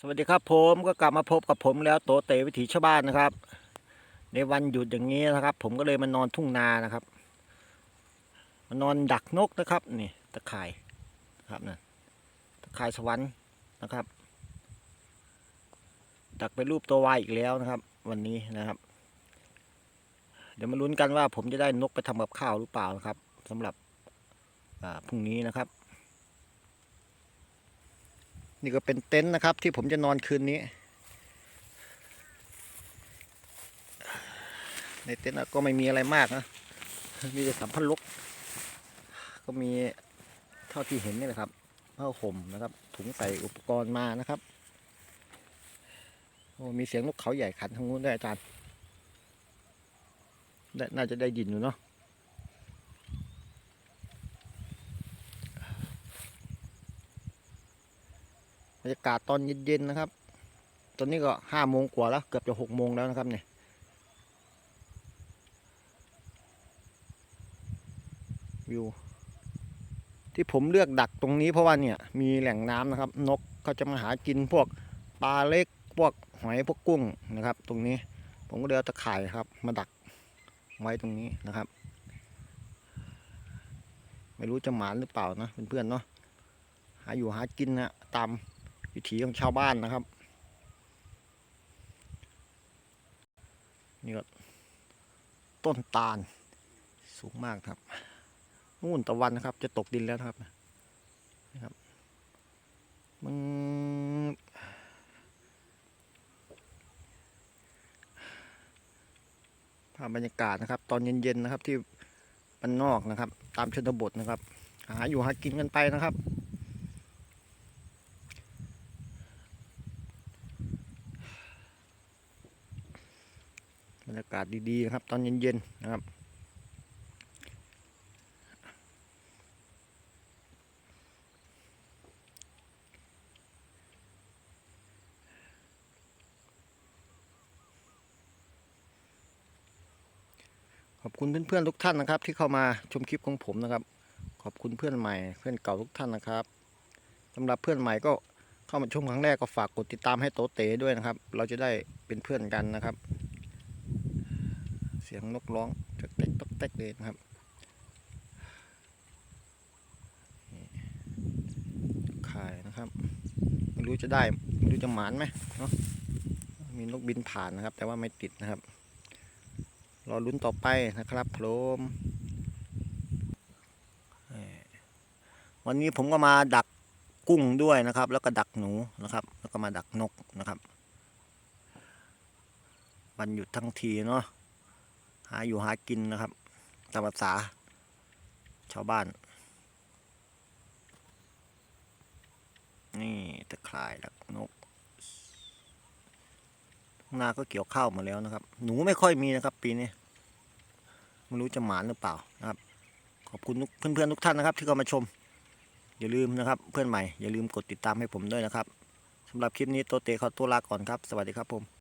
สวัสดีครับผมก็กลับมาพบกับผมแล้วโตเตวิถีชาวบ้านนะครับ ในวันหยุดอย่างนี้นะครับ ผมก็เลยมานอนทุ่งนานะครับมานอนดักนกนะครับนี่ตะข่ายนะครับนะตะข่ายสวรรค์นะครับ ดักเป็นรูปตัววายอีกแล้วนะครับ วันนี้นะครับ เดี๋ยวมาลุ้นกันว่าผมจะได้นกไปทำกับข้าวหรือเปล่านะครับสำหรับพรุ่งนี้นะครับ นี่ก็เป็นเต็นท์นะครับที่ผมจะนอนคืนนี้ ในเต็นท์ก็ไม่มีอะไรมากนะ มีแต่สัมภาระก็มีเท่าที่เห็นนี่แหละครับผ้าห่มนะครับ ถุงใส่อุปกรณ์มานะครับโอ้มีเสียงนกเขาใหญ่ขันทางนู้นด้วยอาจารย์น่าจะได้ยินอยู่เนาะ รยากาศตอนเย็นๆนะครับ ตอนนี้ก็ห้าโมงกว่าแล้ว เกือบจะหกโมงแล้วนะครับเนี่ยวิวที่ผมเลือกดักตรงนี้เพราะว่าเนี่ยมีแหล่งน้ำนะครับ นกเขาจะมาหากินพวกปลาเล็กพวกหอยพวกกุ้งนะครับ ตรงนี้ผมก็เลยเอาตะข่ายครับ มาดักไว้ตรงนี้นะครับ ไม่รู้จะหมานหรือเปล่านะเพื่อนๆเนาะหาอยู่หากินนะตาม วิถีของชาวบ้านนะครับ นี่ก็ต้นตาลสูงมากครับ นู่นตะวันนะครับ จะตกดินแล้วครับนะครับมันภาพบรรยากาศนะครับ ตอนเย็นๆนะครับที่บ้านนอกนะครับ ตามชนบทนะครับ หาอยู่หากินกันไปนะครับ บรรยากาศดีๆนะครับ ตอนเย็นๆนะครับ ขอบคุณเพื่อนๆทุกท่านนะครับ ที่เข้ามาชมคลิปของผมนะครับ ขอบคุณเพื่อนใหม่เพื่อนเก่าทุกท่านนะครับสำหรับเพื่อนใหม่ก็เข้ามาชมครั้งแรกก็ฝากกดติดตามให้โตเตด้วยนะครับ เราจะได้เป็นเพื่อนกันนะครับ เสียงนกร้องตกเต๊กตกเต๊กเลยนะครับข่ายนะครับไม่รู้จะได้ไม่รู้จะหมานไหมเนาะมีนกบินผ่านนะครับ แต่ว่าไม่ติดนะครับ รอลุ้นต่อไปนะครับผมเอ่อวันนี้ผมก็มาดักกุ้งด้วยนะครับ แล้วก็ดักหนูนะครับ แล้วก็มาดักนกนะครับวันหยุดทั้งทีเนาะ หาอยู่หากินนะครับตามภาษาชาวบ้าน นี่ตะข่ายดักนกทุ่งนาก็เกี่ยวข้าวมาแล้วนะครับ หนูไม่ค่อยมีนะครับ ปีนี้ไม่รู้จะหมานหรือเปล่านะครับ ขอบคุณเพื่อนๆทุกท่านนะครับ ที่เข้ามาชม อย่าลืมนะครับ เพื่อนใหม่อย่าลืมกดติดตามให้ผมด้วยนะครับสำหรับคลิปนี้โตเตขอตัวลาก่อนครับ สวัสดีครับผม